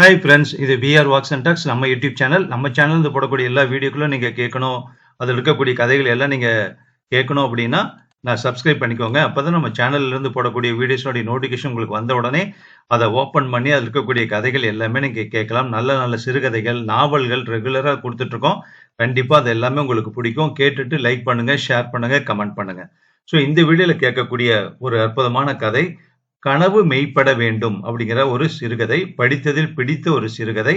Hi friends இது PR walks and talks நம்ம YouTube channel நம்ம சேனல் போடக்கூடிய எல்லா வீடியோக்களும் நீங்கள் கேட்கணும். அதில் இருக்கக்கூடிய கதைகள் எல்லாம் நீங்கள் கேட்கணும் அப்படின்னா நான் சப்ஸ்கிரைப் பண்ணிக்கோங்க. அப்போ தான் நம்ம சேனல்லேருந்து போடக்கூடிய வீடியோஸோடைய நோட்டிஃபிகேஷன் உங்களுக்கு வந்த உடனே அதை ஓப்பன் பண்ணி அதில் இருக்கக்கூடிய கதைகள் எல்லாமே நீங்கள் கேட்கலாம். நல்ல நல்ல சிறுகதைகள் நாவல்கள் ரெகுலராக கொடுத்துட்ருக்கோம் கண்டிப்பாக அது எல்லாமே உங்களுக்கு பிடிக்கும். கேட்டுட்டு லைக் பண்ணுங்கள் ஷேர் பண்ணுங்கள் கமெண்ட் பண்ணுங்கள் ஸோ இந்த வீடியோவில் கேட்கக்கூடிய ஒரு அற்புதமான கதை கனவு மெய்ப்பட வேண்டும் அப்படிங்கிற ஒரு சிறுகதை படித்ததில் பிடித்த ஒரு சிறுகதை.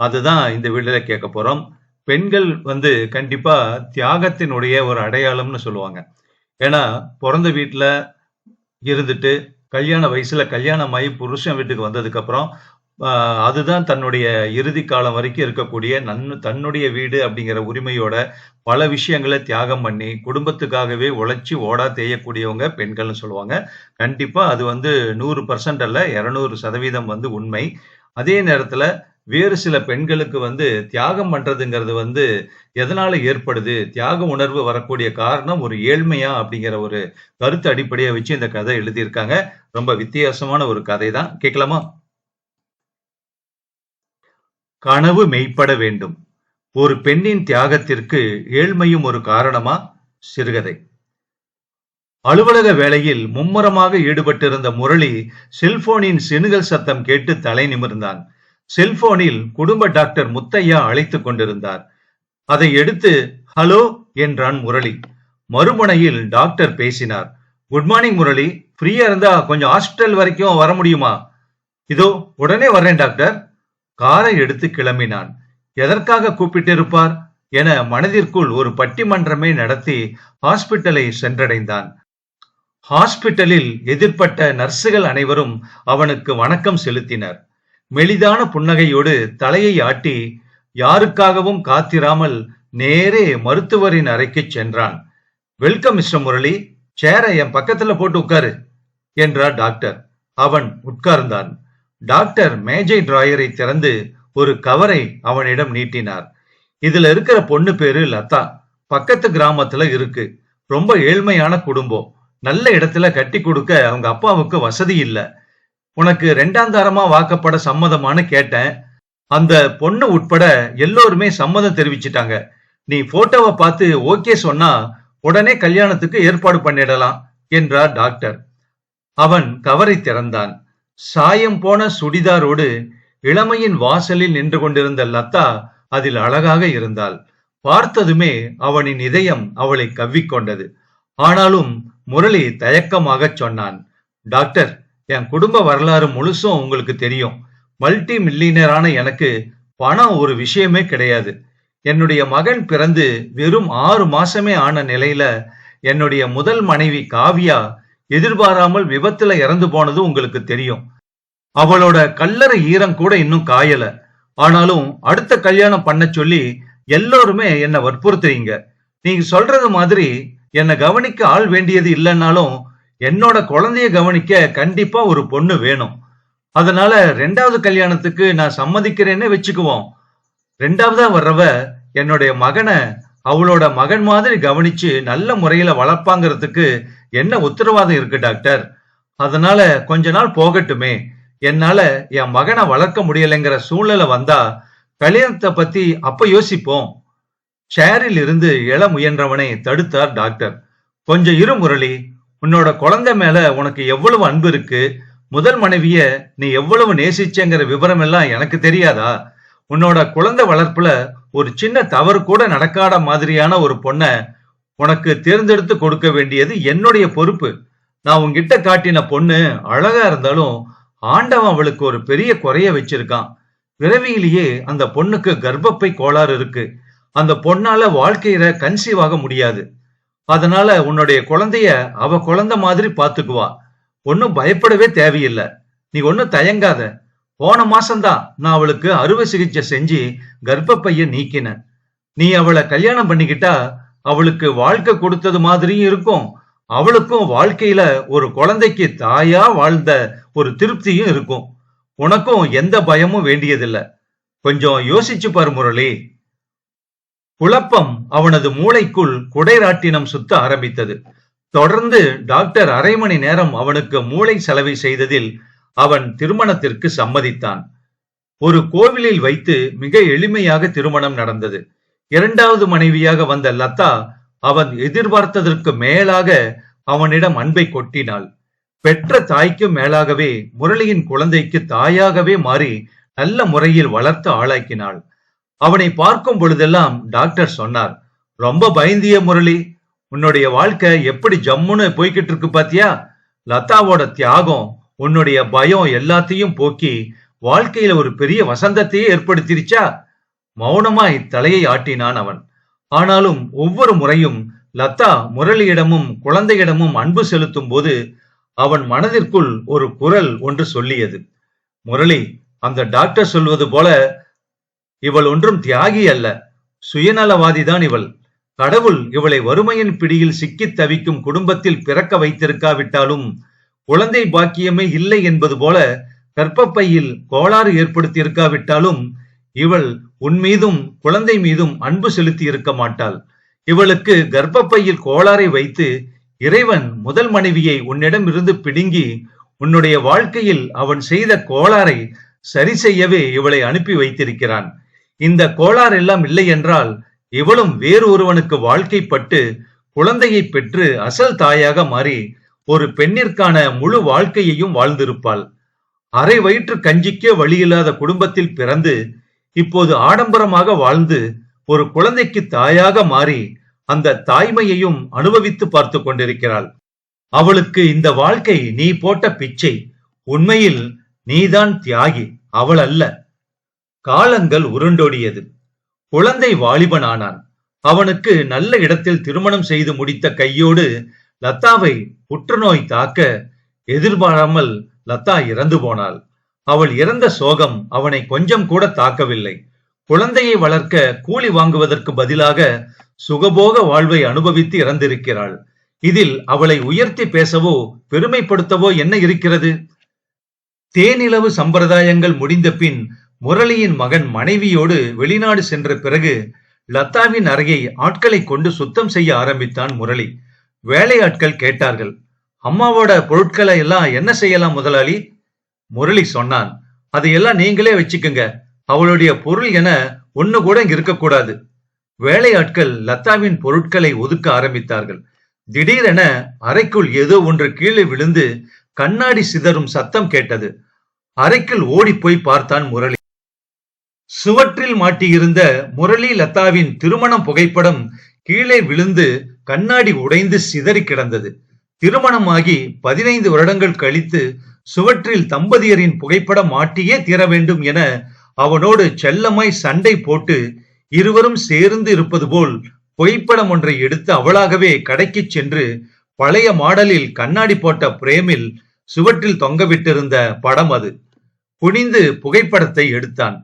அதுதான் இந்த வீடுல கேட்க போறோம். பெண்கள் வந்து கண்டிப்பா தியாகத்தினுடைய ஒரு அடையாளம்னு சொல்லுவாங்க. ஏன்னா பிறந்த வீட்டுல இருந்துட்டு கல்யாண வயசுல கல்யாணமாகி புருஷன் வீட்டுக்கு வந்ததுக்கு அப்புறம் அதுதான் தன்னுடைய இறுதி காலம் வரைக்கும் இருக்கக்கூடிய நன் தன்னுடைய வீடு அப்படிங்கிற உரிமையோட பல விஷயங்களை தியாகம் பண்ணி குடும்பத்துக்காகவே உழைச்சி ஓடா தேயக்கூடியவங்க பெண்கள்னு சொல்லுவாங்க. கண்டிப்பா அது வந்து நூறு பர்சன்ட் அல்ல இருநூறு சதவீதம் வந்து உண்மை. அதே நேரத்துல வேறு சில பெண்களுக்கு வந்து தியாகம் பண்றதுங்கிறது வந்து எதனால ஏற்படுது? தியாக உணர்வு வரக்கூடிய காரணம் ஒரு ஏழ்மையா அப்படிங்கிற ஒரு கருத்து அடிப்படையை வச்சு இந்த கதை எழுதியிருக்காங்க. ரொம்ப வித்தியாசமான ஒரு கதை தான் கேட்கலாமா? கனவு மெய்ப்பட வேண்டும். ஒரு பெண்ணின் தியாகத்திற்கு ஏழ்மையும் ஒரு காரணமா? சிறுகதை. அலுவலக வேலையில் மும்முரமாக ஈடுபட்டிருந்த முரளி செல்போனின் சினுகல் சத்தம் கேட்டு தலை நிமிர்ந்தான். செல்போனில் குடும்ப டாக்டர் முத்தையா அழைத்துக் கொண்டிருந்தார். அதை எடுத்து ஹலோ என்றான் முரளி. மறுமுனையில் டாக்டர் பேசினார். Good morning Murali. ஃப்ரீயா இருந்தா கொஞ்சம் ஹாஸ்பிட்டல் வரைக்கும் வர முடியுமா? இதோ உடனே வர்றேன் டாக்டர். காரை எடுத்து கிளம்பினான். எதற்காக கூப்பிட்டிருப்பார்? என மனதிற்குள் ஒரு பட்டிமன்றமே நடத்தி ஹாஸ்பிட்டலை சென்றடைந்தான். ஹாஸ்பிட்டலில் எதிர்ப்பட்ட நர்சுகள் அனைவரும் அவனுக்கு வணக்கம் செலுத்தினர். மெலிதான புன்னகையோடு தலையை ஆட்டி யாருக்காகவும் காத்திராமல் நேரே மருத்துவரின் அறைக்கு சென்றான். Welcome mister Murali. சேரை என் பக்கத்துல போட்டு உட்காரு என்றார் டாக்டர். அவன் உட்கார்ந்தான். டாக்டர் மேஜை டிராயரை திறந்து ஒரு கவரை அவனிடம் நீட்டினார். இதுல இருக்கிற பொண்ணு பேரு லதா. பக்கத்து கிராமத்துல இருக்கு. ரொம்ப ஏழ்மையான குடும்பம். நல்ல இடத்துல கட்டி கொடுக்க அவங்க அப்பாவுக்கு வசதி இல்ல. உனக்கு ரெண்டாம் தாரமா வாக்கப்பட சம்மதமான்னு கேட்டேன். அந்த பொண்ணு உட்பட எல்லோருமே சம்மதம் தெரிவிச்சிட்டாங்க. நீ போட்டோவை பார்த்து ஓகே சொன்னா உடனே கல்யாணத்துக்கு ஏற்பாடு பண்ணிடலாம் என்றார் டாக்டர். அவன் கவரை திறந்தான். சாயம் போன சுடிதாரோடு இளமையின் வாசலில் நின்று கொண்டிருந்த லதா அதில் அழகாக இருந்தாள். பார்த்ததுமே அவனின் இதயம் அவளை கவ்விக்கொண்டது ஆனாலும் முரளி தயக்கமாகச் சொன்னான் டாக்டர் என் குடும்ப வரலாறு முழுசும் உங்களுக்கு தெரியும். மல்டி மில்லியனரான எனக்கு பணம் ஒரு விஷயமே கிடையாது. என்னுடைய மகன் பிறந்து வெறும் ஆறு மாசமே ஆன நிலையில என்னுடைய முதல் மனைவி காவியா எதிர்பாராமல் விபத்துல இறந்து போனது உங்களுக்கு தெரியும். அவளோட கல்லறை ஈரம் கூட இன்னும் காயல. ஆனாலும் அடுத்த கல்யாணம் பண்ண சொல்லி எல்லோருமே என்ன வற்புறுத்துறீங்க. நீங்க சொல்றது மாதிரி என்னை கவனிக்க ஆள் வேண்டியது இல்லைன்னாலும் என்னோட குழந்தைய கவனிக்க கண்டிப்பா ஒரு பொண்ணு வேணும். அதனால ரெண்டாவது கல்யாணத்துக்கு நான் சம்மதிக்கிறேன்னு வச்சுக்குவோம். ரெண்டாவதா வர்றவ என்னுடைய மகனை அவளோட மகன் மாதிரி கவனிச்சு நல்ல முறையில வளர்ப்பாங்கிறதுக்கு என்ன உத்தரவாதம் இருக்கு டாக்டர்? அதனால கொஞ்ச நாள் போகட்டுமே. என்னால என் மகனை வளர்க்க முடியலைங்கிற சூழ்நிலை வந்தா கல்யாணத்தை பத்தி அப்ப யோசிப்போம். சேரில் இருந்து எழ முயன்றவனை தடுத்தார் டாக்டர். கொஞ்சம் இரு முரளி உன்னோட குழந்தை மேல உனக்கு எவ்வளவு அன்பு இருக்கு? முதல் மனைவிய நீ எவ்வளவு நேசிச்சேங்கிற விவரம் எல்லாம் எனக்கு தெரியாதா? உன்னோட குழந்தை வளர்ப்புல ஒரு சின்ன தவறு கூட நடக்காத மாதிரியான ஒரு பொண்ணை உனக்கு தேர்ந்தெடுத்து கொடுக்க வேண்டியது என்னுடைய பொறுப்பு. நான் உன்கிட்ட காட்டின பொண்ணு அழகா இருந்தாலும் ஆண்டவன் அவளுக்கு ஒரு பெரிய குறைய வச்சிருக்கான். பிறவியிலேயே அந்த பொண்ணுக்கு கர்ப்பப்பை கோளாறு இருக்கு. அந்த பொண்ணால வாழ்க்கையில கன்சீவ் ஆக முடியாது. அதனால உன்னுடைய குழந்தைய அவ குழந்தை மாதிரி பாத்துக்குவா ஒன்னும் பயப்படவே தேவையில்லை. நீ ஒன்னும் தயங்காத. போன மாசம்தான் நான் அவளுக்கு அறுவை சிகிச்சை செஞ்சு கர்ப்பப்பைய நீக்கினேன். நீ அவளை கல்யாணம் பண்ணிக்கிட்டா அவளுக்கு வாழ்க்கை கொடுத்தது மாதிரியும் இருக்கும். அவளுக்கும் வாழ்க்கையில ஒரு குழந்தைக்கு தாயா வாழ்ந்த ஒரு திருப்தியும் இருக்கும். உனக்கும் எந்த பயமும் வேண்டியதில்லை. கொஞ்சம் யோசிச்சு பாரு முரளி. குழப்பம் அவனது மூளைக்குள் குடைராட்டினம் சுத்த ஆரம்பித்தது. தொடர்ந்து டாக்டர் அரை மணி நேரம் அவனுக்கு மூளை செலவை செய்ததில் அவன் திருமணத்திற்கு சம்மதித்தான். ஒரு கோவிலில் வைத்து மிக எளிமையாக திருமணம் நடந்தது. இரண்டாவது மனைவியாக வந்த லதா அவன் எதிர்பார்த்ததற்கு மேலாக அவனிடம் அன்பை கொட்டினாள். பெற்ற தாய்க்கு மேலாகவே முரளியின் குழந்தைக்கு தாயாகவே மாறி நல்ல முறையில் வளர்த்து ஆளாக்கினாள். அவனை பார்க்கும் பொழுதெல்லாம் டாக்டர் சொன்னார் ரொம்ப பயந்திய முரளி உன்னுடைய வாழ்க்கை எப்படி ஜம்முன்னு போய்கிட்டு இருக்கு பாத்தியா? லதாவோட தியாகம் உன்னுடைய பயம் எல்லாத்தையும் போக்கி வாழ்க்கையில ஒரு பெரிய வசந்தத்தையே ஏற்படுத்திருச்சா? மௌனமாய் தலையை ஆட்டினான் அவன். ஆனாலும் ஒவ்வொரு முறையும் லதா முரளியிடமும் குழந்தையிடமும் அன்பு செலுத்தும் போது அவன் மனதிற்குள் ஒரு குரல் ஒன்று சொல்லியது. முரளி அந்த டாக்டர் சொல்வது போல இவள் ஒன்றும் தியாகி அல்ல. சுயநலவாதிதான் இவள். கடவுள் இவளை வறுமையின் பிடியில் சிக்கித் தவிக்கும் குடும்பத்தில் பிறக்க வைத்திருக்காவிட்டாலும் குழந்தை பாக்கியமே இல்லை என்பது போல கர்ப்பப்பையில் கோளாறு ஏற்படுத்தி இருக்காவிட்டாலும் இவள் உன் மீதும் குழந்தை மீதும் அன்பு செலுத்தி இருக்க மாட்டாள். இவளுக்கு கர்ப்பப்பையில் கோளாறை வைத்து இறைவன் முதல் மனைவியை உன்னிடம் இருந்து பிடுங்கி உன்னுடைய வாழ்க்கையில் அவன் செய்த கோளாறை சரி செய்யவே இவளை அனுப்பி வைத்திருக்கிறான். இந்த கோளாறு எல்லாம் இல்லை என்றால் இவளும் வேறு ஒருவனுக்கு வாழ்க்கைப்பட்டு குழந்தையை பெற்று அசல் தாயாக மாறி ஒரு பெண்ணிற்கான முழு வாழ்க்கையையும் வாழ்ந்திருப்பாள். அரை வயிற்று கஞ்சிக்கே வழியில்லாத குடும்பத்தில் பிறந்து இப்போது ஆடம்பரமாக வாழ்ந்து ஒரு குழந்தைக்கு தாயாக மாறி அந்த தாய்மையையும் அனுபவித்து பார்த்து கொண்டிருக்கிறாள். அவளுக்கு இந்த வாழ்க்கை நீ போட்ட பிச்சை உண்மையில் நீதான் தியாகி அவள் அல்ல காலங்கள் உருண்டோடியது. குழந்தை வாலிபனானான். அவனுக்கு நல்ல இடத்தில் திருமணம் செய்து முடித்த கையோடு லதாவை புற்றுநோய் தாக்க எதிர்பாராமல் லதா இறந்து போனாள். அவள் இறந்த சோகம் அவனை கொஞ்சம் கூட தாக்கவில்லை. குழந்தையை வளர்க்க கூலி வாங்குவதற்கு பதிலாக சுகபோக வாழ்வை அனுபவித்து இறந்திருக்கிறாள். இதில் அவளை உயர்த்தி பேசவோ பெருமைப்படுத்தவோ என்ன இருக்கிறது? தேனிலவு சம்பிரதாயங்கள் முடிந்த பின் முரளியின் மகன் மனைவியோடு வெளிநாடு சென்ற பிறகு லதாவின் அறையை ஆட்களை கொண்டு சுத்தம் செய்ய ஆரம்பித்தான் முரளி. வேலையாட்கள் கேட்டார்கள் அம்மாவோட பொருட்களை எல்லாம் என்ன செய்யலாம் முதலாளி? முரளி சொன்னான் அதையெல்லாம் நீங்களே வச்சுக்கோங்க. அவளுடைய பொருள் என ஒன்னு கூட இங்க இருக்கக்கூடாது. வேலையாட்கள் லதாவின் பொருட்களை ஒதுக்க ஆரம்பித்தார்கள். திடீரென அறைக்குள் ஏதோ ஒன்று கீழே விழுந்து கண்ணாடி சிதறும் சத்தம் கேட்டது. அறைக்குள் ஓடி போய் பார்த்தான் முரளி. சுவற்றில் மாட்டியிருந்த முரளி லதாவின் திருமணம் புகைப்படம் கீழே விழுந்து கண்ணாடி உடைந்து சிதறி கிடந்தது. திருமணமாகி பதினைந்து வருடங்கள் கழித்து சுவற்றில் தம்பதியரின் புகைப்படம் மாட்டியே தீர வேண்டும் என அவனோடு செல்லமாய் சண்டை போட்டு இருவரும் சேர்ந்து இருப்பது போல் புகைப்படம் ஒன்றை எடுத்து அவளாகவே கடைக்கு சென்று பழைய மாடலில் கண்ணாடி போட்ட பிரேமில் சுவற்றில் தொங்கவிட்டிருந்த படம் அது. குனிந்து புகைப்படத்தை எடுத்தான்.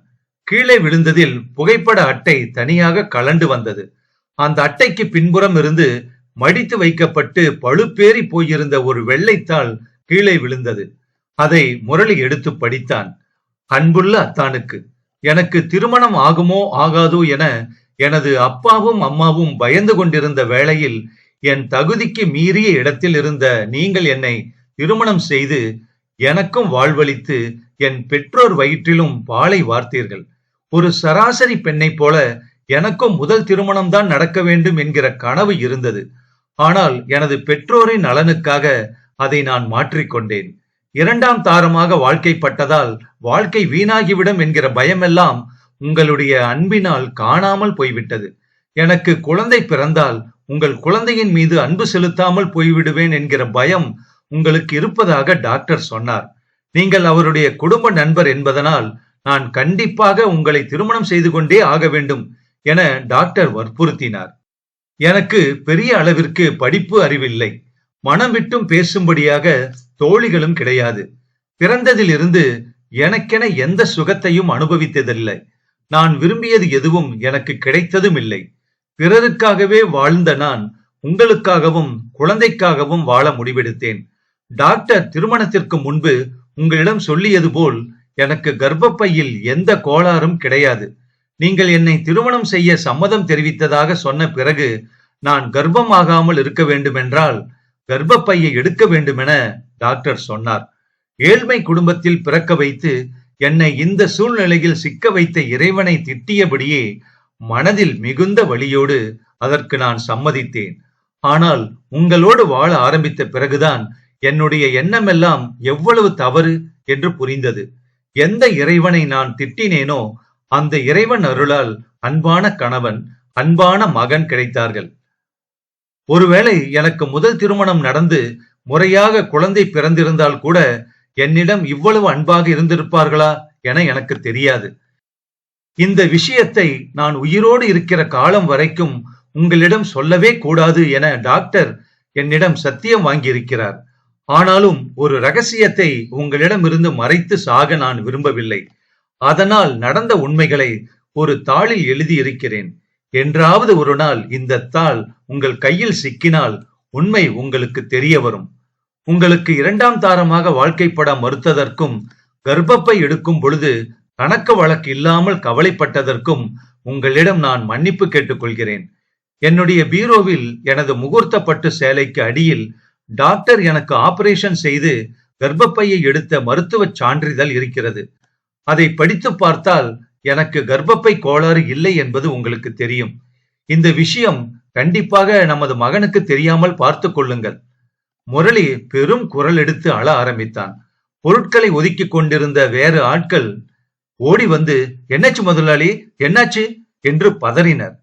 கீழே விழுந்ததில் புகைப்பட அட்டை தனியாக கலண்டு வந்தது. அந்த அட்டைக்கு பின்புறம் இருந்து மடித்து வைக்கப்பட்டு பழுப்பேறி போயிருந்த ஒரு வெள்ளைத்தாள் கீழே விழுந்தது. அதை முரளி எடுத்து படித்தான். அன்புள்ள அத்தானுக்கு எனக்கு திருமணம் ஆகுமோ ஆகாதோ என எனது அப்பாவும் அம்மாவும் பயந்து கொண்டிருந்த வேளையில் என் தகுதிக்கு மீறிய இடத்தில் இருந்த நீங்கள் என்னை திருமணம் செய்து எனக்கும் வாழ்வளித்து என் பெற்றோர் வயிற்றிலும் பாலை வார்த்தீர்கள். ஒரு சராசரி பெண்ணைப் போல எனக்கும் முதல் திருமணம் தான் நடக்க வேண்டும் என்கிற கனவு இருந்தது. ஆனால் எனது பெற்றோரின் நலனுக்காக அதை நான் மாற்றிக்கொண்டேன் இரண்டாம் தாரமாக வாழ்க்கைப்பட்டதால் வாழ்க்கை வீணாகிவிடும் என்கிற பயமெல்லாம் உங்களுடைய அன்பினால் காணாமல் போய்விட்டது. எனக்கு குழந்தை பிறந்தால் உங்கள் குழந்தையின் மீது அன்பு செலுத்தாமல் போய்விடுவேன் என்கிற பயம் உங்களுக்கு இருப்பதாக டாக்டர் சொன்னார். நீங்கள் அவருடைய குடும்ப நண்பர் என்பதனால் நான் கண்டிப்பாக உங்களை திருமணம் செய்து கொண்டே ஆக வேண்டும் என டாக்டர் வற்புறுத்தினார். எனக்கு பெரிய அளவிற்கு படிப்பு அறிவில்லை. மனம் விட்டும் பேசும்படியாக தோழிகளும் கிடையாது. பிறந்ததிலிருந்து எனக்கென எந்த சுகத்தையும் அனுபவித்ததில்லை. நான் விரும்பியது எதுவும் எனக்கு கிடைத்ததும் இல்லை பிறருக்காகவே வாழ்ந்த நான் உங்களுக்காகவும் குழந்தைக்காகவும் வாழ முடிவெடுத்தேன். டாக்டர் திருமணத்திற்கு முன்பு உங்களிடம் சொல்லியது போல் எனக்கு கர்ப்பப்பையில் எந்த கோளாறும் கிடையாது. நீங்கள் என்னை திருமணம் செய்ய சம்மதம் தெரிவித்ததாக சொன்ன பிறகு நான் கர்ப்பமாகாமல் இருக்க வேண்டுமென்றால் கர்ப்பப்பையை எடுக்க வேண்டுமென டாக்டர் சொன்னார். ஏழ்மை குடும்பத்தில் பிறக்க வைத்து என்னை இந்த சூழ்நிலையில் சிக்க வைத்த இறைவனை திட்டியபடியே மனதில் மிகுந்த வழியோடு அதற்கு நான் சம்மதித்தேன். ஆனால் உங்களோடு வாழ ஆரம்பித்த பிறகுதான் என்னுடைய எண்ணமெல்லாம் எவ்வளவு தவறு என்று புரிந்தது. எந்த இறைவனை நான் திட்டினேனோ அந்த இறைவன் அருளால் அன்பான கணவன் அன்பான மகன் கிடைத்தார்கள். ஒருவேளை எனக்கு முதல் திருமணம் நடந்து முறையாக குழந்தை பிறந்திருந்தால் கூட என்னிடம் இவ்வளவு அன்பாக இருந்திருப்பார்களா என எனக்கு தெரியாது. இந்த விஷயத்தை நான் உயிரோடு இருக்கிற காலம் வரைக்கும் உங்களிடம் சொல்லவே கூடாது என டாக்டர் என்னிடம் சத்தியம் வாங்கியிருக்கிறார். ஆனாலும் ஒரு ரகசியத்தை உங்களிடம் இருந்து மறைத்து சாக நான் விரும்பவில்லை. அதனால் நடந்த உண்மைகளை ஒரு தாளில் எழுதியிருக்கிறேன். என்றாவது ஒரு நாள் இந்த தாள் உங்கள் கையில் சிக்கினால் உண்மை உங்களுக்கு தெரிய வரும் உங்களுக்கு இரண்டாம் தாரமாக வாழ்க்கைப்பட மறுத்ததற்கும் கர்ப்பப்பை எடுக்கும் பொழுது கணக்கு வழக்கு இல்லாமல் கவலைப்பட்டதற்கும் உங்களிடம் நான் மன்னிப்பு கேட்டுக்கொள்கிறேன். என்னுடைய பீரோவில் எனது முகூர்த்தப்பட்டு சேலைக்கு அடியில் டாக்டர் எனக்கு ஆபரேஷன் செய்து கர்ப்பப்பையை எடுத்த மருத்துவ சான்றிதழ் இருக்கிறது. அதை படித்து பார்த்தால் எனக்கு கர்ப்பப்பை கோளாறு இல்லை என்பது உங்களுக்கு தெரியும். இந்த விஷயம் கண்டிப்பாக நமது மகனுக்கு தெரியாமல் பார்த்து கொள்ளுங்கள். முரளி பெரும் குரல் எடுத்து அழ ஆரம்பித்தான். பொருட்களை ஒதுக்கி கொண்டிருந்த வேறு ஆட்கள் ஓடி வந்து என்னாச்சு முதலாளி? என்னாச்சு? என்று பதறினர்.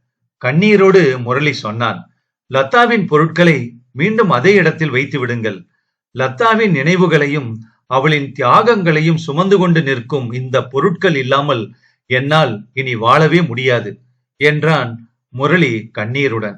கண்ணீரோடு முரளி சொன்னான் லதாவின் பொருட்களை மீண்டும் அதே இடத்தில் வைத்து விடுங்கள். லதாவின் நினைவுகளையும் அவளின் தியாகங்களையும் சுமந்து கொண்டு நிற்கும் இந்த பொருட்கள் இல்லாமல் என்னால் இனி வாழவே முடியாது என்றான் முரளி கண்ணீருடன்.